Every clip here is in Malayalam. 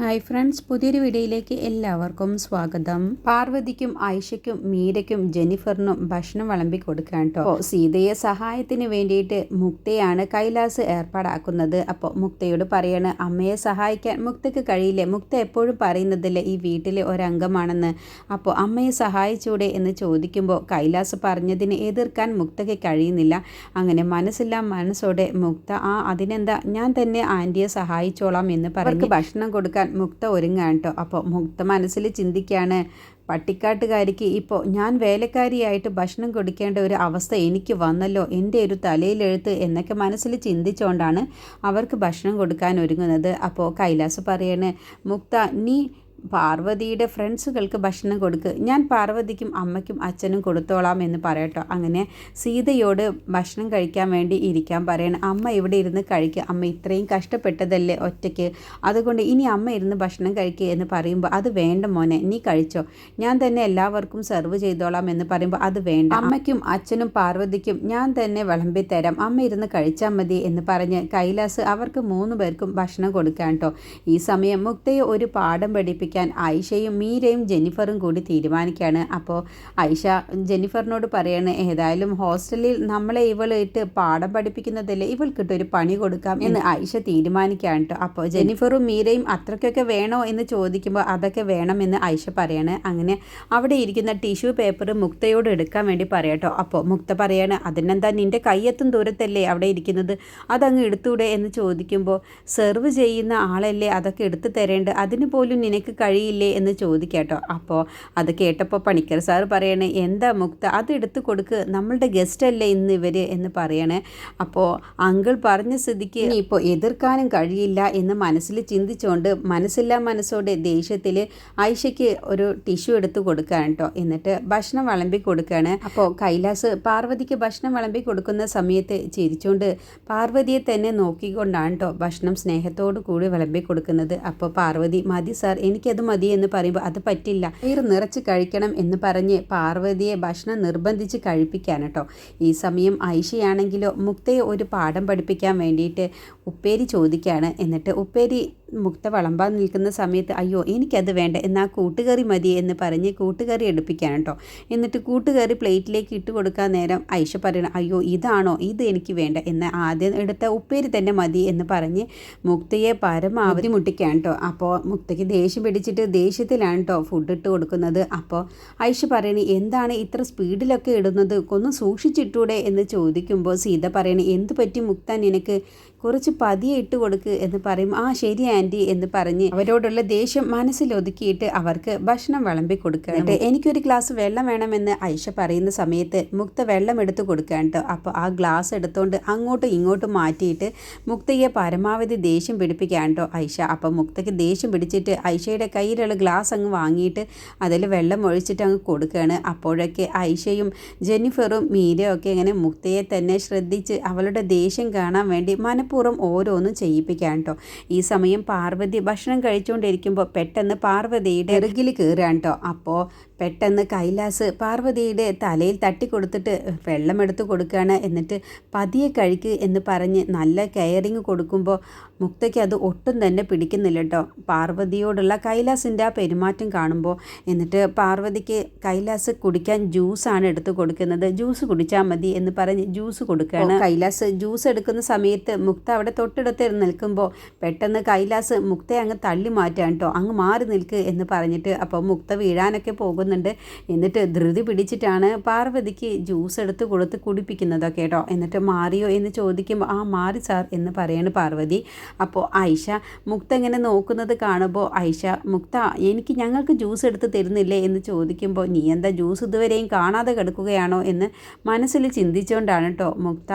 ഹായ് ഫ്രണ്ട്സ് പുതിയൊരു വീഡിയോയിലേക്ക് എല്ലാവർക്കും സ്വാഗതം. പാർവതിക്കും ഐഷയ്ക്കും മീരയ്ക്കും ജെനിഫറിനും ഭക്ഷണം വിളമ്പി കൊടുക്കാൻ കേട്ടോ സീതയെ സഹായത്തിന് വേണ്ടിയിട്ട് മുക്തയാണ് കൈലാസ് ഏർപ്പാടാക്കുന്നത്. അപ്പോൾ മുക്തയോട് പറയാണ് അമ്മയെ സഹായിക്കാൻ മുക്തയ്ക്ക് കഴിയില്ലേ? മുക്ത എപ്പോഴും പറയുന്നതില്ലേ ഈ വീട്ടിലെ ഒരംഗമാണെന്ന്? അപ്പോൾ അമ്മയെ സഹായിച്ചൂടെ? എന്ന് ചോദിക്കുമ്പോൾ കൈലാസ് പറഞ്ഞതിനെ എതിർക്കാൻ മുക്തയ്ക്ക് കഴിയുന്നില്ല. അങ്ങനെ മനസ്സില്ല മനസ്സോടെ മുക്ത ആ അതിനെന്താ? ഞാൻ തന്നെ ആന്റിയെ സഹായിച്ചോളാം എന്ന് പറഞ്ഞ് ഭക്ഷണം കൊടുക്കാൻ മുക്ത ഒരുങ്ങാണ് കേട്ടോ അപ്പോൾ മുക്ത മനസ്സിൽ ചിന്തിക്കുകയാണ് പട്ടിക്കാട്ടുകാരിക്ക് ഇപ്പോൾ ഞാൻ വേലക്കാരിയായിട്ട് ഭക്ഷണം കൊടുക്കേണ്ട ഒരു അവസ്ഥ എനിക്ക് വന്നല്ലോ എന്റെ ഒരു തലയിലെഴുത്ത് എന്നൊക്കെ മനസ്സിൽ ചിന്തിച്ചുകൊണ്ടാണ് അവർക്ക് ഭക്ഷണം കൊടുക്കാൻ ഒരുങ്ങുന്നത്. അപ്പോൾ കൈലാസ് പറയണേ മുക്ത നീ പാർവതിയുടെ ഫ്രണ്ട്സുകൾക്ക് ഭക്ഷണം കൊടുക്കുക ഞാൻ പാർവതിക്കും അമ്മയ്ക്കും അച്ഛനും കൊടുത്തോളാം എന്ന് പറയട്ടോ. അങ്ങനെ സീതയോട് ഭക്ഷണം കഴിക്കാൻ വേണ്ടി ഇരിക്കാൻ പറയണം. അമ്മ ഇവിടെ ഇരുന്ന് കഴിക്കുക അമ്മ ഇത്രയും കഷ്ടപ്പെട്ടതല്ലേ ഒറ്റയ്ക്ക്? അതുകൊണ്ട് ഇനി അമ്മ ഇരുന്ന് ഭക്ഷണം കഴിക്കുക എന്ന് പറയുമ്പോൾ അത് വേണ്ട മോനെ നീ കഴിച്ചോ. ഞാൻ തന്നെ എല്ലാവർക്കും സെർവ് ചെയ്തോളാം എന്ന് പറയുമ്പോൾ അത് വേണ്ട. അമ്മയ്ക്കും അച്ഛനും പാർവതിക്കും ഞാൻ തന്നെ വിളമ്പി തരാം. അമ്മ ഇരുന്ന് കഴിച്ചാൽ മതി എന്ന് പറഞ്ഞ് കൈലാസ് അവർക്ക് മൂന്ന് പേർക്കും ഭക്ഷണം കൊടുക്കാൻ കേട്ടോ ഈ സമയം മുക്തയെ ഒരു പാഠം പഠിപ്പിക്കും പഠിപ്പിക്കാൻ ആയിഷയും മീരയും ജെന്നിഫറും കൂടി തീരുമാനിക്കുകയാണ്. അപ്പോൾ ആയിഷ ജെന്നിഫറിനോട് പറയാണ് ഏതായാലും ഹോസ്റ്റലിൽ നമ്മളെ ഇവളിട്ട് പാഠം പഠിപ്പിക്കുന്നതല്ലേ ഇവൾക്കിട്ട് ഒരു പണി കൊടുക്കാം എന്ന് ആയിഷ തീരുമാനിക്കുകയാണ് കേട്ടോ. അപ്പോൾ ജെന്നിഫറും മീരയും അത്രയ്ക്കൊക്കെ വേണോ എന്ന് ചോദിക്കുമ്പോൾ അതൊക്കെ വേണമെന്ന് ആയിഷ പറയാണ്. അങ്ങനെ അവിടെ ഇരിക്കുന്ന ടിഷ്യൂ പേപ്പർ മുക്തയോട് എടുക്കാൻ വേണ്ടി പറയട്ടോ അപ്പോൾ മുക്ത പറയാണ് അതിനെന്താ നിന്റെ കയ്യെത്തും ദൂരത്തല്ലേ അവിടെ ഇരിക്കുന്നത്? അതങ്ങ് എടുത്തൂടെ? എന്ന് ചോദിക്കുമ്പോൾ സെർവ് ചെയ്യുന്ന ആളല്ലേ അതൊക്കെ എടുത്തു തരേണ്ടത്? അതിന് പോലും നിനക്ക് കഴിയില്ലേ എന്ന് ചോദിക്കാട്ടോ. അപ്പോൾ അത് കേട്ടപ്പോൾ പണിക്കർ സാർ പറയണേ എന്താ മുക്ത അത് എടുത്തു കൊടുക്ക് നമ്മളുടെ ഗസ്റ്റ് അല്ലേ ഇന്ന് ഇവർ എന്ന് പറയണേ. അപ്പോൾ അങ്കിൾ പറഞ്ഞ സ്ഥിതിക്ക് ഇപ്പോൾ എതിർക്കാനും കഴിയില്ല എന്ന് മനസ്സിൽ ചിന്തിച്ചുകൊണ്ട് മനസ്സില്ലാ മനസ്സോടെ ദേഷ്യത്തിൽ ആയിഷയ്ക്ക് ഒരു ടിഷ്യൂ എടുത്ത് കൊടുക്കുകയാണ് കേട്ടോ എന്നിട്ട് ഭക്ഷണം വിളമ്പി കൊടുക്കുകയാണ് അപ്പോൾ കൈലാസ് പാർവതിക്ക് ഭക്ഷണം വിളമ്പി കൊടുക്കുന്ന സമയത്ത് ചിരിച്ചുകൊണ്ട് പാർവതിയെ തന്നെ നോക്കിക്കൊണ്ടാണ് കേട്ടോ ഭക്ഷണം സ്നേഹത്തോടു കൂടി വിളമ്പി കൊടുക്കുന്നത്. അപ്പോൾ പാർവതി മതി സാർ എനിക്ക് അത് മതി എന്ന് പറയുമ്പോൾ അത് പറ്റില്ല. വയറ് നിറച്ച് കഴിക്കണം എന്ന് പറഞ്ഞ് പാർവതിയെ ഭക്ഷണം നിർബന്ധിച്ച് കഴിപ്പിക്കാൻ കേട്ടോ. ഈ സമയം ഐഷയാണെങ്കിലോ മുക്തയെ ഒരു പാഠം പഠിപ്പിക്കാൻ വേണ്ടിയിട്ട് ഉപ്പേരി ചോദിക്കുകയാണ് എന്നിട്ട് ഉപ്പേരി മുക്ത വളമ്പാൻ നിൽക്കുന്ന സമയത്ത് അയ്യോ എനിക്കത് വേണ്ട എന്നാൽ കൂട്ടുകറി മതി എന്ന് പറഞ്ഞ് കൂട്ടുകറി എടുപ്പിക്കാൻ കേട്ടോ. എന്നിട്ട് കൂട്ടുകറി പ്ലേറ്റിലേക്ക് ഇട്ട് കൊടുക്കാൻ നേരം ഐഷ പറയണം അയ്യോ ഇതാണോ? ഇത് എനിക്ക് വേണ്ട എന്ന് ആദ്യം എടുത്ത ഉപ്പേരി തന്നെ മതി എന്ന് പറഞ്ഞ് മുക്തയെ പരമാവധി മുട്ടിക്കാൻ കേട്ടോ. അപ്പോൾ മുക്തയ്ക്ക് ദേഷ്യം പിടിച്ചിട്ട് ദേഷ്യത്തിലാണ് കേട്ടോ ഫുഡ് ഇട്ട് കൊടുക്കുന്നത്. അപ്പോൾ ഐഷ പറയണേ എന്താണ് ഇത്ര സ്പീഡിലൊക്കെ ഇടുന്നത്? ഒന്ന് സൂക്ഷിച്ചിട്ടൂടെ? എന്ന് ചോദിക്കുമ്പോൾ സീത പറയണേ എന്ത് പറ്റി മുക്ത? നിനക്ക് കുറച്ച് പതിയെ ഇട്ട് കൊടുക്ക് എന്ന് പറയും. ആ ശരി ആന്റി എന്ന് പറഞ്ഞ് അവരോടുള്ള ദേഷ്യം മനസ്സിലൊതുക്കിയിട്ട് അവർക്ക് ഭക്ഷണം വിളമ്പി കൊടുക്കുക എനിക്കൊരു ഗ്ലാസ് വെള്ളം വേണമെന്ന് ഐഷ പറയുന്ന സമയത്ത് മുക്ത വെള്ളം എടുത്തു കൊടുക്കുക കേട്ടോ. അപ്പോൾ ആ ഗ്ലാസ് എടുത്തുകൊണ്ട് അങ്ങോട്ടും ഇങ്ങോട്ടും മാറ്റിയിട്ട് മുക്തയെ പരമാവധി ദേഷ്യം പിടിപ്പിക്കാൻ കേട്ടോ ഐഷ. അപ്പോൾ മുക്തയ്ക്ക് ദേഷ്യം പിടിച്ചിട്ട് ഐഷയുടെ കയ്യിലുള്ള ഗ്ലാസ് അങ്ങ് വാങ്ങിയിട്ട് അതിൽ വെള്ളം ഒഴിച്ചിട്ട് അങ്ങ് കൊടുക്കുകയാണ്. അപ്പോഴൊക്കെ ഐഷയും ജെന്നിഫറും മീരയും ഒക്കെ ഇങ്ങനെ മുക്തയെ തന്നെ ശ്രദ്ധിച്ച് അവളുടെ ദേഷ്യം കാണാൻ വേണ്ടി മനഃപൂർവം ഓരോന്നും ചെയ്യിപ്പിക്കാൻ കേട്ടോ ഈ സമയം പാർവതി ഭക്ഷണം കഴിച്ചുകൊണ്ടിരിക്കുമ്പോൾ പെട്ടെന്ന് പാർവതിയുടെ ഇറുകിൽ കയറാൻ കേട്ടോ അപ്പോൾ പെട്ടെന്ന് കൈലാസ് പാർവതിയുടെ തലയിൽ തട്ടിക്കൊടുത്തിട്ട് വെള്ളമെടുത്ത് കൊടുക്കുകയാണ്. എന്നിട്ട് പതിയെ കഴിക്ക് എന്ന് പറഞ്ഞ് നല്ല കെയറിങ് കൊടുക്കുമ്പോൾ മുക്തയ്ക്ക് അത് ഒട്ടും തന്നെ പിടിക്കുന്നില്ല കേട്ടോ പാർവതിയോടുള്ള കൈലാസിന്റെ ആ പെരുമാറ്റം കാണുമ്പോൾ എന്നിട്ട് പാർവതിക്ക് കൈലാസ് കുടിക്കാൻ ജ്യൂസാണ് എടുത്ത് കൊടുക്കുന്നത്. ജ്യൂസ് കുടിച്ചാൽ മതി എന്ന് പറഞ്ഞ് ജ്യൂസ് കൊടുക്കുകയാണ്. കൈലാസ് ജ്യൂസ് എടുക്കുന്ന സമയത്ത് മുക്ത അവിടെ തൊട്ടടുത്ത് നിൽക്കുമ്പോൾ പെട്ടെന്ന് കൈലാസ് മുക്തയെ അങ്ങ് തള്ളി മാറ്റാൻ കേട്ടോ അങ്ങ് മാറി നിൽക്ക് എന്ന് പറഞ്ഞിട്ട് അപ്പോൾ മുക്ത വീഴാനൊക്കെ പോകുന്നുണ്ട് എന്നിട്ട് ധൃതി പിടിച്ചിട്ടാണ് പാർവതിക്ക് ജ്യൂസ് എടുത്ത് കൊടുത്ത് കുടിപ്പിക്കുന്നതൊക്കെ കേട്ടോ. എന്നിട്ട് മാറിയോ എന്ന് ചോദിക്കുമ്പോൾ ആ മാറി സാർ എന്ന് പറയാണ് പാർവതി. അപ്പോൾ ഐഷ മുക്ത ഇങ്ങനെ നോക്കുന്നത് കാണുമ്പോൾ ഐഷ മുക്ത എനിക്ക് ഞങ്ങൾക്ക് ജ്യൂസ് എടുത്ത് തരുന്നില്ലേ? എന്ന് ചോദിക്കുമ്പോൾ നീ എന്താ ജ്യൂസ് ഇതുവരെയും കാണാതെ കിടക്കുകയാണോ? എന്ന് മനസ്സിൽ ചിന്തിച്ചുകൊണ്ടാണ് കേട്ടോ മുക്ത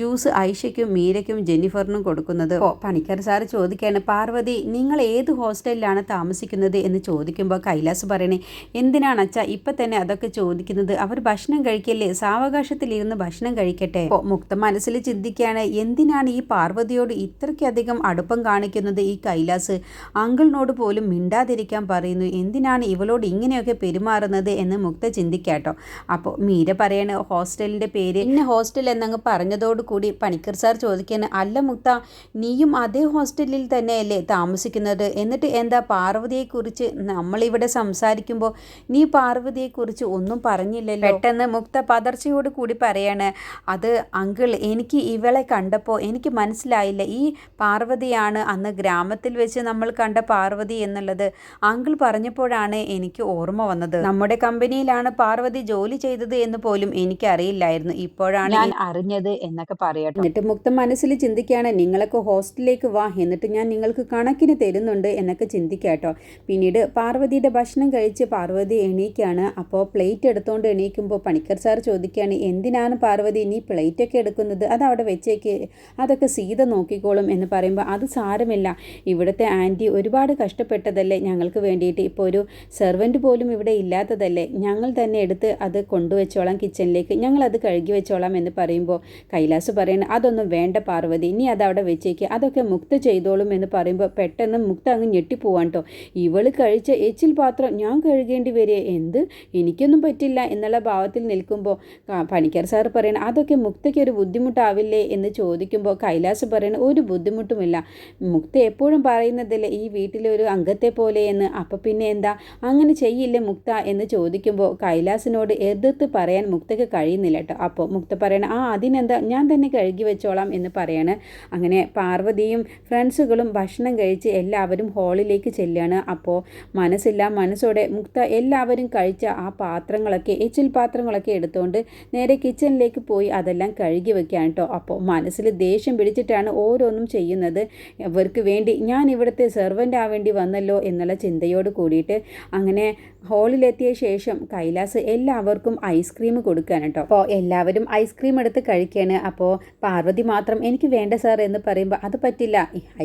ജ്യൂസ് ഐഷയ്ക്കും മീരയ്ക്കും ജെന്നിഫറിനും കൊടുക്കുന്നത്. ഓ പണിക്കർ സാർ ചോദിക്കുകയാണ് പാർവതി നിങ്ങൾ ഏത് ഹോസ്റ്റലിലാണ് താമസിക്കുന്നത്? എന്ന് ചോദിക്കുമ്പോൾ കൈലാസ് പറയണേ എന്തിനാണ് അച്ഛ ഇപ്പം തന്നെ അതൊക്കെ ചോദിക്കുന്നത്? അവർ ഭക്ഷണം കഴിക്കല്ലേ? സാവകാശത്തിലിരുന്ന് ഭക്ഷണം കഴിക്കട്ടെ. മുക്ത മനസ്സിൽ ചിന്തിക്കുകയാണ് എന്തിനാണ് ഈ പാർവതിയോട് ഇത്രയ്ക്കധികം അടുപ്പം കാണിക്കുന്നത് ഈ കൈലാസ്? അങ്കിളിനോട് പോലും മിണ്ടാതിരിക്കാൻ പറയുന്നു എന്തിനാണ് ഇവളോട് ഇങ്ങനെയൊക്കെ പെരുമാറുന്നത് എന്ന് മുക്ത ചിന്തിക്കാട്ടോ. അപ്പോൾ മീര പറയാണ് ഹോസ്റ്റലിന്റെ പേര് ഇന്ന ഹോസ്റ്റൽ എന്നങ്ങ് പറഞ്ഞതോടുകൂടി പണിക്കർ സാർ ചോദിക്കാണ് അല്ല മുക്ത നീയും അതേ ഹോസ്റ്റലിൽ തന്നെയല്ലേ താമസിക്കുന്നത്? എന്നിട്ട് എന്താ പാർവതിയെക്കുറിച്ച് നമ്മളിവിടെ സംസാരിക്കുമ്പോൾ നീ പാർവതിയെക്കുറിച്ച് ഒന്നും പറഞ്ഞില്ലല്ലോ. പെട്ടെന്ന് മുക്ത പതർച്ചയോട് കൂടി പറയാണ് അത് അങ്കിൾ എനിക്ക് ഇവളെ കണ്ടപ്പോൾ എനിക്ക് മനസ്സിലായില്ല. ഈ പാർവതിയാണ് അന്ന് ഗ്രാമത്തിൽ വെച്ച് നമ്മൾ കണ്ട പാർവതി എന്നുള്ളത്. അങ്കിൾ പറഞ്ഞപ്പോഴാണ് എനിക്ക് ഓർമ്മ വന്നത്. നമ്മുടെ കമ്പനിയിലാണ് പാർവതി ജോലി ചെയ്തത് എന്ന് പോലും എനിക്കറിയില്ലായിരുന്നു. ഇപ്പോഴാണ് ഞാൻ അറിഞ്ഞത് എന്നൊക്കെ പറയട്ടെ. എന്നിട്ട് മുക്ത മനസ്സിൽ ചിന്തിക്കുകയാണ് നിങ്ങളൊക്കെ ഹോസ്റ്റലിലേക്ക് വാ എന്നിട്ട് ഞാൻ നിങ്ങൾക്ക് കണക്കിന് തരുന്നുണ്ട് എന്നൊക്കെ ചിന്തിക്കാട്ടോ. പിന്നീട് പാർവതിയുടെ ഭക്ഷണം കഴിച്ച് പാർവതി എണീക്കാണ്. അപ്പോൾ പ്ലേറ്റ് എടുത്തുകൊണ്ട് എണീക്കുമ്പോൾ പണിക്കർ സാർ ചോദിക്കുകയാണ് എന്തിനാണ് പാർവതി നീ പ്ലേറ്റൊക്കെ എടുക്കുന്നത്? അത് അവിടെ വെച്ചേക്ക്. അതൊക്കെ സീത നോക്കിക്കോളും എന്ന് പറയുമ്പോൾ അത് സാരമില്ല. ഇവിടുത്തെ ആന്റി ഒരുപാട് കഷ്ടപ്പെട്ടതല്ലേ ഞങ്ങൾക്ക് വേണ്ടിയിട്ട്. ഇപ്പോൾ ഒരു സെർവന്റ് പോലും ഇവിടെ ഇല്ലാത്തതല്ലേ. ഞങ്ങൾ തന്നെ എടുത്ത് അത് കൊണ്ടുവച്ചോളാം കിച്ചണിലേക്ക്. ഞങ്ങളത് കഴുകി വെച്ചോളാം എന്ന് പറയുമ്പോൾ കൈലാസ് പറയുന്നത് അതൊന്നും വേണ്ട പാർവതി. നീ അതവിടെ വെച്ചേക്ക്. അതൊക്കെ മുക്ത ചെയ്തോളും എന്ന് പറയുമ്പോൾ പെട്ടെന്ന് മുക്ത അങ്ങ് ഞെട്ടിപ്പോവാൻ കേട്ടോ ഇവൾ കഴിച്ച എച്ചിൽ പാത്രം ഞാൻ കഴുകേണ്ടി വരെ. എന്ത്? എനിക്കൊന്നും പറ്റില്ല എന്നുള്ള ഭാവത്തിൽ നിൽക്കുമ്പോൾ പണിക്കർ സാർ പറയണം അതൊക്കെ മുക്തയ്ക്ക് ഒരു ബുദ്ധിമുട്ടാവില്ലേ എന്ന് ചോദിക്കുമ്പോൾ കൈലാസ് പറയണ ഒരു ബുദ്ധിമുട്ടുമില്ല. മുക്ത എപ്പോഴും പറയുന്നതല്ലേ ഈ വീട്ടിലെ ഒരു അംഗത്തെ പോലെ എന്ന്. അപ്പം പിന്നെ എന്താ? അങ്ങനെ ചെയ്യില്ലേ മുക്ത എന്ന് ചോദിക്കുമ്പോൾ കൈലാസിനോട് എതിർത്ത് പറയാൻ മുക്തയ്ക്ക് കഴിയുന്നില്ല കേട്ടോ. അപ്പോൾ മുക്ത പറയണ ആ അതിനെന്താ? ഞാൻ തന്നെ കഴുകി വെച്ചോളാം എന്ന് പറയാണ്. അങ്ങനെ പാർവതിയും ഫ്രണ്ട്സുകളും ഭക്ഷണം കഴിച്ച് എല്ലാവരും ഹാളിലേക്ക് ചെല്ലുകയാണ് അപ്പോൾ മനസ്സില്ല മനസ്സോടെ മുക്ത എല്ലാവരും കഴിച്ച ആ പാത്രങ്ങളൊക്കെ എച്ചിൽ പാത്രങ്ങളൊക്കെ എടുത്തുകൊണ്ട് നേരെ കിച്ചണിലേക്ക് പോയി അതെല്ലാം കഴുകി വെക്കുകയാണ് കേട്ടോ അപ്പോൾ മനസ്സിൽ ദേഷ്യം പിടിച്ചിട്ടാണ് ഓരോന്നും ചെയ്യുന്നത്. ഇവർക്ക് വേണ്ടി ഞാൻ ഇവിടുത്തെ സെർവന്റ് ആവേണ്ടി വന്നല്ലോ എന്നുള്ള ചിന്തയോട് കൂടിയിട്ട് അങ്ങനെ ഹാളിലെത്തിയ ശേഷം കൈലാസ് എല്ലാവർക്കും ഐസ്ക്രീം കൊടുക്കാൻ കേട്ടോ. അപ്പോൾ എല്ലാവരും ഐസ്ക്രീം എടുത്ത് കഴിക്കുകയാണ്. അപ്പോൾ പാർവതി മാത്രം എനിക്ക് വേണ്ട സാർ എന്ന് പറയുമ്പോൾ അത് പറ്റില്ല.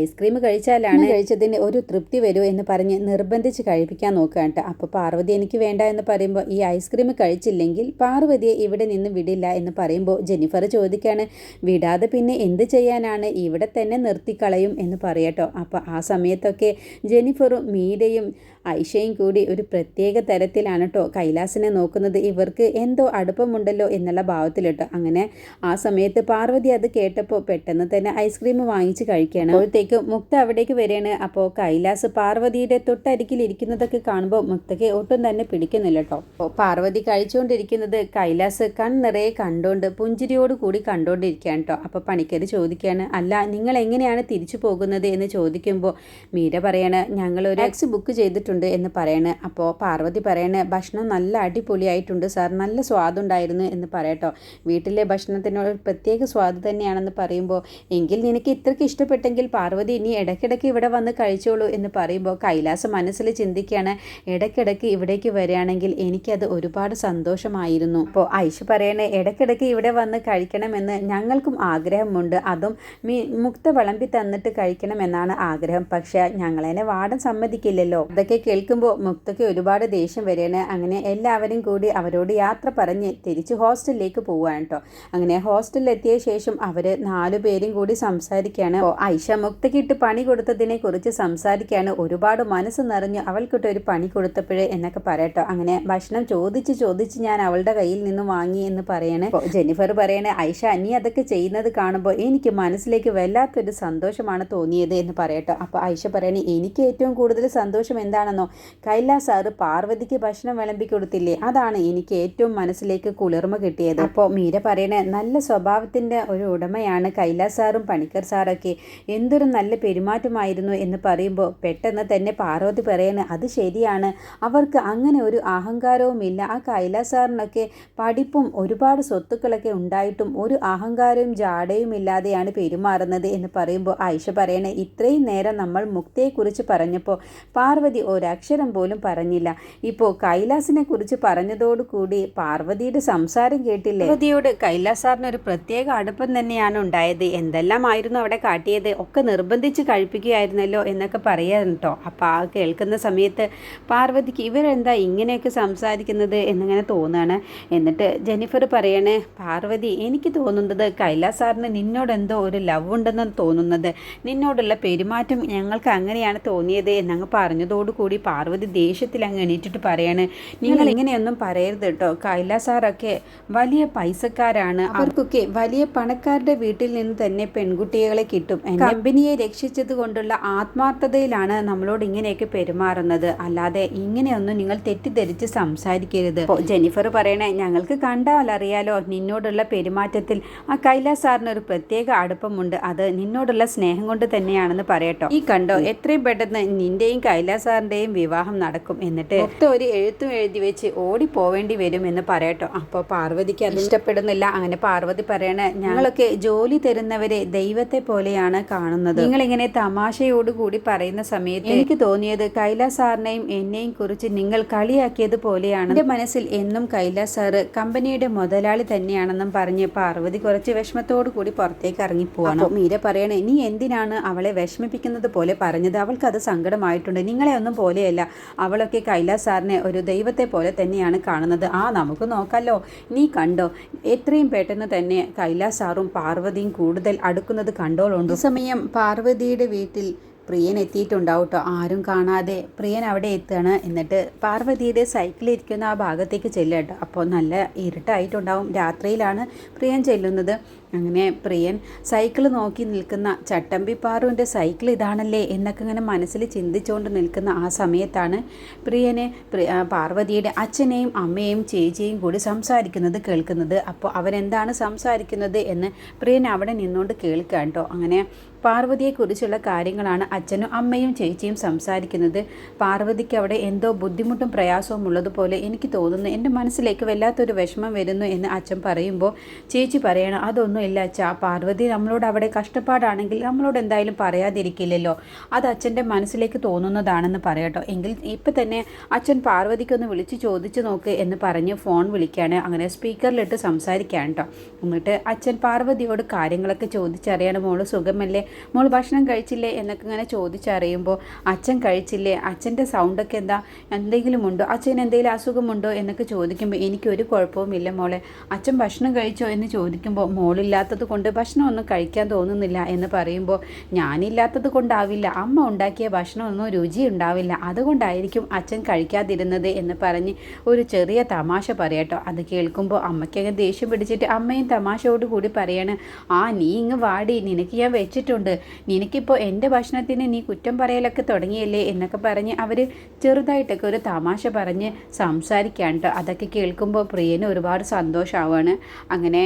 ഐസ്ക്രീം കഴിച്ചാലാണ് കഴിച്ചതിന് ഒരു തൃപ്തി വരൂ എന്ന് പറഞ്ഞ് നിർബന്ധിച്ച് കഴിപ്പിക്കാൻ നോക്കുക കേട്ടോ. അപ്പോൾ പാർവതി എനിക്ക് വേണ്ട എന്ന് പറയുമ്പോൾ ഈ ഐസ്ക്രീം കഴിച്ചില്ലെങ്കിൽ പാർവതിയെ ഇവിടെ നിന്ന് വിടില്ല എന്ന് പറയുമ്പോൾ ജെനിഫർ ചോദിക്കാണ് വിടാതെ പിന്നെ എന്ത് ചെയ്യാനാണ്? ഇവിടെ തന്നെ നിർത്തിക്കളയും എന്ന് പറയട്ടോ അപ്പോൾ ആ സമയത്തൊക്കെ ജെനിഫറും മീരയും ഐഷയും കൂടി ഒരു പ്രത്യേക തരത്തിലാണ് കേട്ടോ കൈലാസിനെ നോക്കുന്നത്. ഇവർക്ക് എന്തോ അടുപ്പമുണ്ടല്ലോ എന്നുള്ള ഭാവത്തിലിട്ടോ. അങ്ങനെ ആ സമയത്ത് പാർവതി അത് കേട്ടപ്പോൾ പെട്ടെന്ന് തന്നെ ഐസ്ക്രീം വാങ്ങിച്ച് കഴിക്കുകയാണ് അപ്പോഴത്തേക്ക് മുക്ത അവിടേക്ക് വരികയാണ്. അപ്പോൾ കൈലാസ് പാർവതിയുടെ തൊട്ടരികിൽ ഇരിക്കുന്നതൊക്കെ കാണുമ്പോൾ മുക്തയ്ക്ക് ഒട്ടും തന്നെ പിടിക്കുന്നില്ല കേട്ടോ അപ്പോൾ പാർവതി കഴിച്ചുകൊണ്ടിരിക്കുന്നത് കൈലാസ് കണ്ണിറയെ കണ്ടുകൊണ്ട് പുഞ്ചിരിയോട് കൂടി കണ്ടുകൊണ്ടിരിക്കുകയാണ് കേട്ടോ അപ്പോൾ പണിക്കർ ചോദിക്കുകയാണ് അല്ല നിങ്ങൾ എങ്ങനെയാണ് തിരിച്ചു പോകുന്നത്? എന്ന് ചോദിക്കുമ്പോൾ മീര പറയാണ് ഞങ്ങൾ ഒരു ടാക്സി ബുക്ക് ചെയ്തിട്ടുണ്ട് എന്ന് പറയാണ്. അപ്പോൾ പാർവതി പറയണേ ഭക്ഷണം നല്ല അടിപൊളിയായിട്ടുണ്ട് സാർ നല്ല സ്വാദുണ്ടായിരുന്നു എന്ന് പറയട്ടോ. വീട്ടിലെ ഭക്ഷണത്തിനോട് പ്രത്യേക സ്വാദ് തന്നെയാണെന്ന് പറയുമ്പോൾ എങ്കിൽ നിനക്ക് ഇത്രയ്ക്ക് ഇഷ്ടപ്പെട്ടെങ്കിൽ പാർവതി ഇനി ഇടയ്ക്കിടയ്ക്ക് ഇവിടെ വന്ന് കഴിച്ചോളൂ എന്ന് പറയുമ്പോൾ കൈലാസ മനസ്സിൽ ചിന്തിക്കുകയാണ്. ഇടയ്ക്കിടയ്ക്ക് ഇവിടേക്ക് വരികയാണെങ്കിൽ എനിക്കത് ഒരുപാട് സന്തോഷമായിരുന്നു. അപ്പോൾ ഐഷ പറയണേ ഇടയ്ക്കിടയ്ക്ക് ഇവിടെ വന്ന് കഴിക്കണമെന്ന് ഞങ്ങൾക്കും ആഗ്രഹമുണ്ട്. അതും മീ മുക്ത വിളമ്പി തന്നിട്ട് കഴിക്കണമെന്നാണ് ആഗ്രഹം. പക്ഷേ ഞങ്ങളതിനെ വാടൻ സമ്മതിക്കില്ലല്ലോ. ഇതൊക്കെ കേൾക്കുമ്പോൾ മുക്തയ്ക്ക് ഒരുപാട് ദേഷ്യം വരികയാണ്. അങ്ങനെ എല്ലാവരും കൂടി അവരോട് യാത്ര പറഞ്ഞ് തിരിച്ച് ഹോസ്റ്റലിലേക്ക് പോവുകയാണ് കേട്ടോ അങ്ങനെ ഹോസ്റ്റലിലെത്തിയ ശേഷം അവർ നാലു പേരും കൂടി സംസാരിക്കുകയാണ്. ഐഷ മുക്തക്കിട്ട് പണി കൊടുത്തതിനെ കുറിച്ച് സംസാരിക്കുകയാണ്. ഒരുപാട് മനസ്സ് നിറഞ്ഞു അവൾക്കിട്ട് ഒരു പണി കൊടുത്തപ്പോഴേ എന്നൊക്കെ പറയട്ടോ അങ്ങനെ ഭക്ഷണം ചോദിച്ച് ചോദിച്ച് ഞാൻ അവളുടെ കയ്യിൽ നിന്ന് വാങ്ങി എന്ന് പറയണേ. ജെന്നിഫർ പറയണേ ഐഷ നീ അതൊക്കെ ചെയ്യുന്നത് കാണുമ്പോൾ എനിക്ക് മനസ്സിലേക്ക് വല്ലാത്തൊരു സന്തോഷമാണ് തോന്നിയത് എന്ന് പറയട്ടോ അപ്പോൾ ഐഷ പറയണേ എനിക്ക് ഏറ്റവും കൂടുതൽ സന്തോഷം എന്താണെന്നോ? കൈലാസ് സാറ് പാർവതിക്ക് ഭക്ഷണം വിളമ്പി കൊടുത്തില്ലേ അതാണ് എനിക്ക് ഏറ്റവും മനസ്സിലേക്ക് കുളിർമ കിട്ടിയത്. അപ്പോൾ മീര പറയണേ നല്ല സ്വഭാവത്തിന്റെ ഒരു ഉടമയാണ് കൈലാസ് സാറും പണിക്കർ സാറൊക്കെ. എന്തൊരു നല്ല പെരുമാറ്റമായിരുന്നു എന്ന് പറയുമ്പോൾ പെട്ടെന്ന് തന്നെ പാർവതി പറയണേ അത് ശരിയാണ്. അവർക്ക് അങ്ങനെ ഒരു അഹങ്കാരവും ഇല്ല ആ കൈലാസ് സാറിനൊക്കെ പഠിപ്പും ഒരുപാട് സ്വത്തുക്കളൊക്കെ ഉണ്ടായിട്ടും ഒരു അഹങ്കാരവും ജാടയും ഇല്ലാതെയാണ് പെരുമാറുന്നത് എന്ന് പറയുമ്പോൾ ആയിഷ പറയണേ ഇത്രയും നേരം നമ്മൾ മുക്തയെക്കുറിച്ച് പറഞ്ഞപ്പോൾ പാർവതി ഒരക്ഷരം പോലും പറഞ്ഞില്ല. ഇപ്പോൾ കൈലാസിനെ കുറിച്ച് പറഞ്ഞതോടുകൂടി പാർവതിയുടെ സംസാരം കേട്ടില്ലേ? പാർവതിയോട് കൈലാസ് ഒരു പ്രത്യേക അടുപ്പം തന്നെയാണ് ഉണ്ടായത്. എന്തെല്ലാമായിരുന്നു അവിടെ കാട്ടിയത്? ഒക്കെ നിർബന്ധിച്ച് കഴിപ്പിക്കുകയായിരുന്നല്ലോ എന്നൊക്കെ പറയാൻ കേട്ടോ അപ്പോൾ ആ കേൾക്കുന്ന സമയത്ത് പാർവതിക്ക് ഇവരെന്താ ഇങ്ങനെയൊക്കെ സംസാരിക്കുന്നത് എന്നിങ്ങനെ തോന്നുകയാണ് എന്നിട്ട് ജെനിഫർ പറയണേ പാർവതി എനിക്ക് തോന്നുന്നത് കൈലാസ് സാറിന് നിന്നോട് എന്തോ ഒരു ലവ് ഉണ്ടെന്ന് തോന്നുന്നത്. നിന്നോടുള്ള പെരുമാറ്റം ഞങ്ങൾക്ക് അങ്ങനെയാണ് തോന്നിയത് എന്നങ്ങ് പറഞ്ഞതോടുകൂടി പാർവതി ദേഷ്യത്തിൽ അങ്ങ് എണീറ്റിട്ട് പറയാണ് നിങ്ങൾ ഇങ്ങനെയൊന്നും പറയരുത് കേട്ടോ കൈലാസ് സാറൊക്കെ വലിയ പൈസക്കാരാണ്. അവർക്കൊക്കെ വലിയ പണക്കാരുടെ വീട്ടിൽ നിന്ന് തന്നെ പെൺകുട്ടികളെ കിട്ടും. കമ്പനിയെ രക്ഷിച്ചത് കൊണ്ടുള്ള ആത്മാർത്ഥതയിലാണ് നമ്മളോട് ഇങ്ങനെയൊക്കെ പെരുമാറുന്നത്. അല്ലാതെ ഇങ്ങനെയൊന്നും നിങ്ങൾ തെറ്റിദ്ധരിച്ച് സംസാരിക്കരുത്. ജെനിഫർ പറയണേ ഞങ്ങൾക്ക് കണ്ടാൽ അറിയാലോ നിന്നോടുള്ള പെരുമാറ്റത്തിൽ ആ കൈലാസ് സാറിന് ഒരു പ്രത്യേക അടുപ്പമുണ്ട്. അത് നിന്നോടുള്ള സ്നേഹം കൊണ്ട് തന്നെയാണെന്ന് പറയട്ടോ. ഈ കണ്ടോ എത്രയും പെട്ടെന്ന് നിന്റെയും കൈലാസ് സാറിന്റെയും വിവാഹം നടക്കും. എന്നിട്ട് മൊത്തം ഒരു എഴുത്തും എഴുതി വെച്ച് ഓടി പോവേണ്ടി വരും എന്ന് പറയട്ടോ. അപ്പോൾ പാർവതിക്ക് അത് ഇഷ്ടപ്പെടുന്നില്ല. അങ്ങനെ പാർവതി പറയണ ഞങ്ങളൊക്കെ ജോലി തരുന്നവരെ ദൈവത്തെ പോലെയാണ് കാണുന്നത്. നിങ്ങൾ നിങ്ങളിങ്ങനെ തമാശയോടുകൂടി പറയുന്ന സമയത്ത് എനിക്ക് തോന്നിയത് കൈലാസ് സാറിനെയും എന്നെയും കുറിച്ച് നിങ്ങൾ കളിയാക്കിയത് പോലെയാണ്. എന്റെ മനസ്സിൽ എന്നും കൈലാസ് സാറ് കമ്പനിയുടെ മുതലാളി തന്നെയാണെന്നും പറഞ്ഞ് പാർവതി കുറച്ച് വിഷമത്തോടു കൂടി പുറത്തേക്ക് ഇറങ്ങിപ്പോവാണ് മീര പറയണേ നീ എന്തിനാണ് അവളെ വിഷമിപ്പിക്കുന്നത് പോലെ പറഞ്ഞത്? അവൾക്ക് അത് സങ്കടമായിട്ടുണ്ട്. നിങ്ങളെ ഒന്നും പോലെയല്ല. അവളൊക്കെ കൈലാസ് സാറിനെ ഒരു ദൈവത്തെ പോലെ തന്നെയാണ് കാണുന്നത്. ആ നമുക്ക് നോക്കാമല്ലോ നീ കണ്ടോ? എത്രയും പെട്ടെന്ന് തന്നെ കൈലാസാറും പാർവതിയും കൂടുതൽ അടുക്കുന്നത് കണ്ടോളുണ്ട്? ഈ സമയം പാർവതിയുടെ വീട്ടിൽ പ്രിയൻ എത്തിയിട്ടുണ്ടാവും കേട്ടോ ആരും കാണാതെ പ്രിയൻ അവിടെ എത്തുകയാണ്. എന്നിട്ട് പാർവതിയുടെ സൈക്കിളിൽ ഇരിക്കുന്ന ആ ഭാഗത്തേക്ക് ചെല്ലുക കേട്ടോ അപ്പോൾ നല്ല ഇരുട്ടായിട്ടുണ്ടാവും. രാത്രിയിലാണ് പ്രിയൻ ചെല്ലുന്നത്. അങ്ങനെ പ്രിയൻ സൈക്കിൾ നോക്കി നിൽക്കുന്ന ചട്ടമ്പി പാറുവിന്റെ സൈക്കിൾ ഇതാണല്ലേ എന്നൊക്കെ ഇങ്ങനെ മനസ്സിൽ ചിന്തിച്ചുകൊണ്ട് നിൽക്കുന്ന ആ സമയത്താണ് പ്രിയനെ പാർവതിയുടെ അച്ഛനെയും അമ്മയും ചേച്ചിയും കൂടി സംസാരിക്കുന്നത് കേൾക്കുന്നത്. അപ്പോൾ അവരെന്താണ് സംസാരിക്കുന്നത് എന്ന് പ്രിയൻ അവിടെ നിന്നുകൊണ്ട് കേൾക്കുക കേട്ടോ. അങ്ങനെ പാർവതിയെക്കുറിച്ചുള്ള കാര്യങ്ങളാണ് അച്ഛനും അമ്മയും ചേച്ചിയും സംസാരിക്കുന്നത്. പാർവതിക്ക് അവിടെ എന്തോ ബുദ്ധിമുട്ടും പ്രയാസവും ഉള്ളതുപോലെ എനിക്ക് തോന്നുന്നു എന്റെ മനസ്സിലേക്ക് വല്ലാത്തൊരു വിഷമം വരുന്നു എന്ന് അച്ഛൻ പറയുമ്പോൾ ചേച്ചി പറയണം അതൊന്നും ഇല്ല അച്ഛാ. പാർവതി നമ്മളോട് അവിടെ കഷ്ടപ്പാടാണെങ്കിൽ നമ്മളോട് എന്തായാലും പറയാതിരിക്കില്ലല്ലോ. അത് അച്ഛന്റെ മനസ്സിലേക്ക് തോന്നുന്നതാണെന്ന് പറയട്ടോ. എങ്കിൽ ഇപ്പം തന്നെ അച്ഛൻ പാർവതിക്കൊന്ന് വിളിച്ച് ചോദിച്ചു നോക്ക് എന്ന് പറഞ്ഞ് ഫോൺ വിളിക്കുകയാണ്. അങ്ങനെ സ്പീക്കറിലിട്ട് സംസാരിക്കുകയാണ് കേട്ടോ എന്നിട്ട് അച്ഛൻ പാർവതിയോട് കാര്യങ്ങളൊക്കെ ചോദിച്ചറിയാണ്. മോൾ സുഖമല്ലേ? മോൾ ഭക്ഷണം കഴിച്ചില്ലേ? എന്നൊക്കെ ഇങ്ങനെ ചോദിച്ചറിയുമ്പോൾ അച്ഛൻ കഴിച്ചില്ലേ? അച്ഛന്റെ സൗണ്ടൊക്കെ എന്താ? എന്തെങ്കിലും ഉണ്ടോ അച്ഛൻ എന്തെങ്കിലും അസുഖമുണ്ടോ? എന്നൊക്കെ ചോദിക്കുമ്പോൾ എനിക്കൊരു കുഴപ്പവുമില്ല മോളെ. അച്ഛൻ ഭക്ഷണം കഴിച്ചോ എന്ന് ചോദിക്കുമ്പോൾ മോളില്ലാത്തത് കൊണ്ട് ഭക്ഷണമൊന്നും കഴിക്കാൻ തോന്നുന്നില്ല എന്ന് പറയുമ്പോൾ ഞാനില്ലാത്തത് കൊണ്ടാവില്ല. അമ്മ ഉണ്ടാക്കിയ ഭക്ഷണമൊന്നും രുചി ഉണ്ടാവില്ല. അതുകൊണ്ടായിരിക്കും അച്ഛൻ കഴിക്കാതിരുന്നത് എന്ന് പറഞ്ഞ് ഒരു ചെറിയ തമാശ പറയട്ടോ അത് കേൾക്കുമ്പോൾ അമ്മയ്ക്കങ്ങ് ദേഷ്യം പിടിച്ചിട്ട് അമ്മയും തമാശയോട് കൂടി പറയാണ് ആ നീ ഇങ്ങ് വാടി. നിനക്ക് ഞാൻ വെച്ചിട്ടുണ്ട്. നിനക്കിപ്പോൾ എന്റെ ഭക്ഷണത്തിന് നീ കുറ്റം പറയലൊക്കെ തുടങ്ങിയല്ലേ? എന്നൊക്കെ പറഞ്ഞ് അവർ ചെറുതായിട്ടൊക്കെ ഒരു തമാശ പറഞ്ഞ് സംസാരിക്കാൻ കേട്ടോ. അതൊക്കെ കേൾക്കുമ്പോൾ പ്രിയന് ഒരുപാട് സന്തോഷമാവാണ് അങ്ങനെ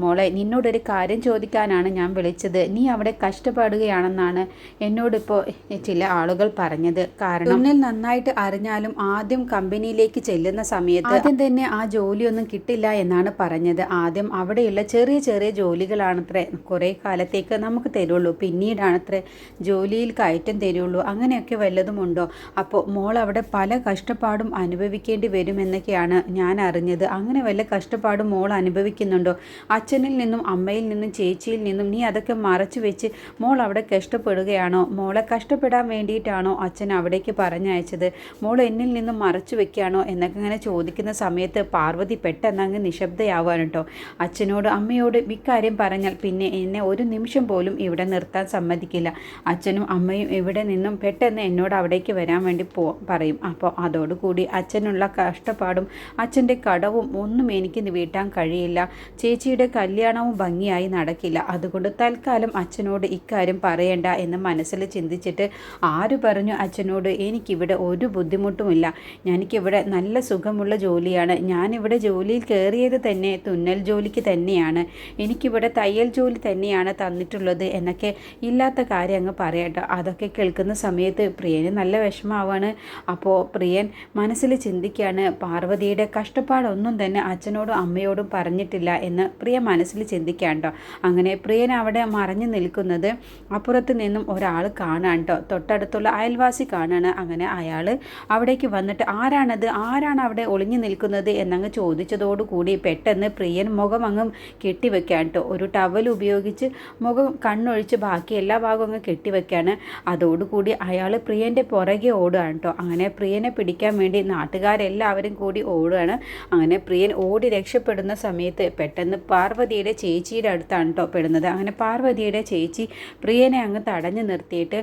മോളെ നിന്നോടൊരു കാര്യം ചോദിക്കാനാണ് ഞാൻ വിളിച്ചത്. നീ അവിടെ കഷ്ടപ്പെടുകയാണെന്നാണ് എന്നോടിപ്പോൾ ചില ആളുകൾ പറഞ്ഞത്. കാരണം തുന്നൽ നന്നായിട്ട് അറിഞ്ഞാലും ആദ്യം കമ്പനിയിലേക്ക് ചെല്ലുന്ന സമയത്ത് ആദ്യം തന്നെ ആ ജോലിയൊന്നും കിട്ടില്ല എന്നാണ് പറഞ്ഞത്. ആദ്യം അവിടെയുള്ള ചെറിയ ചെറിയ ജോലികളാണത്രേ കുറേ കാലത്തേക്ക് നമുക്ക് തരുള്ളൂ. പിന്നീടാണത്രേ ജോലിയിൽ കയറ്റം തരുള്ളൂ. അങ്ങനെയൊക്കെ വല്ലതുമുണ്ടോ അപ്പോൾ മോൾ അവിടെ പല കഷ്ടപ്പാടും അനുഭവിക്കേണ്ടി വരുമെന്നൊക്കെയാണ് ഞാൻ അറിഞ്ഞത്. അങ്ങനെ വല്ല കഷ്ടപ്പാടും മോൾ അനുഭവിക്കുന്നുണ്ടോ? അച്ഛനിൽ നിന്നും അമ്മയിൽ നിന്നും ചേച്ചിയിൽ നിന്നും നീ അതൊക്കെ മറച്ചു വെച്ച് മോൾ അവിടെ കഷ്ടപ്പെടുകയാണോ? മോളെ കഷ്ടപ്പെടാൻ വേണ്ടിയിട്ടാണോ അച്ഛൻ അവിടേക്ക് പറഞ്ഞയച്ചത്? മോൾ എന്നിൽ നിന്നും മറച്ചു വെക്കുകയാണോ? എന്നൊക്കെ ഇങ്ങനെ ചോദിക്കുന്ന സമയത്ത് പാർവതി പെട്ടെന്ന് അങ്ങ് നിശബ്ദയാവാൻ കേട്ടോ. അച്ഛനോട് അമ്മയോട് ഇക്കാര്യം പറഞ്ഞാൽ പിന്നെ എന്നെ ഒരു നിമിഷം പോലും ഇവിടെ നിർത്താൻ സമ്മതിക്കില്ല. അച്ഛനും അമ്മയും ഇവിടെ നിന്നും പെട്ടെന്ന് എന്നോട് അവിടേക്ക് വരാൻ വേണ്ടി പോ പറയും. അപ്പോൾ അതോടുകൂടി അച്ഛനുള്ള കഷ്ടപ്പാടും അച്ഛന്റെ കടവും ഒന്നും എനിക്ക് വീട്ടാൻ കഴിയില്ല. ചേച്ചിയുടെ കല്യാണവും ഭംഗിയായി നടക്കില്ല. അതുകൊണ്ട് തൽക്കാലം അച്ഛനോട് ഇക്കാര്യം പറയണ്ട എന്ന് മനസ്സിൽ ചിന്തിച്ചിട്ട് ആര് പറഞ്ഞു അച്ഛനോട് എനിക്കിവിടെ ഒരു ബുദ്ധിമുട്ടുമില്ല. എനിക്കിവിടെ നല്ല സുഖമുള്ള ജോലിയാണ്. ഞാനിവിടെ ജോലിയിൽ കയറിയത് തന്നെ തുന്നൽ ജോലിക്ക് തന്നെയാണ്. എനിക്കിവിടെ തയ്യൽ ജോലി തന്നെയാണ് തന്നിട്ടുള്ളത് എന്നൊക്കെ ഇല്ലാത്ത കാര്യം അങ്ങ് പറയട്ടോ അതൊക്കെ കേൾക്കുന്ന സമയത്ത് പ്രിയന് നല്ല വിഷമാവാണ് അപ്പോൾ പ്രിയൻ മനസ്സിൽ ചിന്തിക്കുകയാണ് പാർവതിയുടെ കഷ്ടപ്പാടൊന്നും തന്നെ അച്ഛനോടും അമ്മയോടും പറഞ്ഞിട്ടില്ല എന്ന് പ്രിയ മനസ്സിൽ ചിന്തിക്കാണ്ടോ അങ്ങനെ പ്രിയൻ അവിടെ മറഞ്ഞു നിൽക്കുന്നത് അപ്പുറത്ത് നിന്നും ഒരാൾ കാണാൻ കേട്ടോ തൊട്ടടുത്തുള്ള അയൽവാസി കാണാണ്. അങ്ങനെ അയാൾ അവിടേക്ക് വന്നിട്ട് ആരാണത്? ആരാണ് അവിടെ ഒളിഞ്ഞു നിൽക്കുന്നത്? എന്നങ്ങ് ചോദിച്ചതോടുകൂടി പെട്ടെന്ന് പ്രിയൻ മുഖം അങ്ങ് കെട്ടിവെക്കാൻ കേട്ടോ ഒരു ടവൽ ഉപയോഗിച്ച് മുഖം കണ്ണൊഴിച്ച് ബാക്കി എല്ലാ ഭാഗവും അങ്ങ് കെട്ടിവെക്കാണ്. അതോടുകൂടി അയാൾ പ്രിയന്റെ പുറകെ ഓടുകയാണ് കേട്ടോ അങ്ങനെ പ്രിയനെ പിടിക്കാൻ വേണ്ടി നാട്ടുകാരെല്ലാവരും കൂടി ഓടുകയാണ്. അങ്ങനെ പ്രിയൻ ഓടി രക്ഷപ്പെടുന്ന സമയത്ത് പെട്ടെന്ന് പാ പാർവതിയുടെ ചേച്ചിയുടെ അടുത്താണ് കേട്ടോ പെടുന്നത്. അങ്ങനെ പാർവതിയുടെ ചേച്ചി പ്രിയനെ അങ്ങ് തടഞ്ഞു നിർത്തിയിട്ട്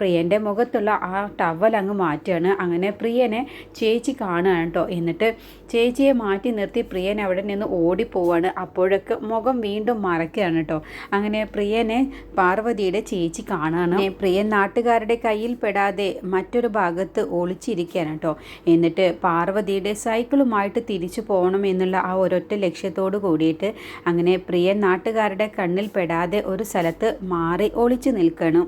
പ്രിയന്റെ മുഖത്തുള്ള ആ ടവൽ അങ്ങ് മാറ്റുകയാണ്. അങ്ങനെ പ്രിയനെ ചേച്ചി കാണുകയാണ് കേട്ടോ എന്നിട്ട് ചേച്ചിയെ മാറ്റി നിർത്തി പ്രിയൻ അവിടെ നിന്ന് ഓടിപ്പോവാണ്. അപ്പോഴൊക്കെ മുഖം വീണ്ടും മറക്കുകയാണ് കേട്ടോ അങ്ങനെ പ്രിയനെ പാർവതിയുടെ ചേച്ചി കാണുകയാണ് പ്രിയൻ നാട്ടുകാരുടെ കയ്യിൽ പെടാതെ മറ്റൊരു ഭാഗത്ത് ഒളിച്ചിരിക്കുകയാണ് കേട്ടോ എന്നിട്ട് പാർവതിയുടെ സൈക്കിളുമായിട്ട് തിരിച്ചു പോകണം എന്നുള്ള ആ ഒരൊറ്റ ലക്ഷ്യത്തോട് കൂടിയിട്ട് അങ്ങനെ പ്രിയ നാട്ടുകാരുടെ കണ്ണിൽ പെടാതെ ഒരു സ്ഥലത്ത് മാറി ഒളിച്ചു നിൽക്കണം.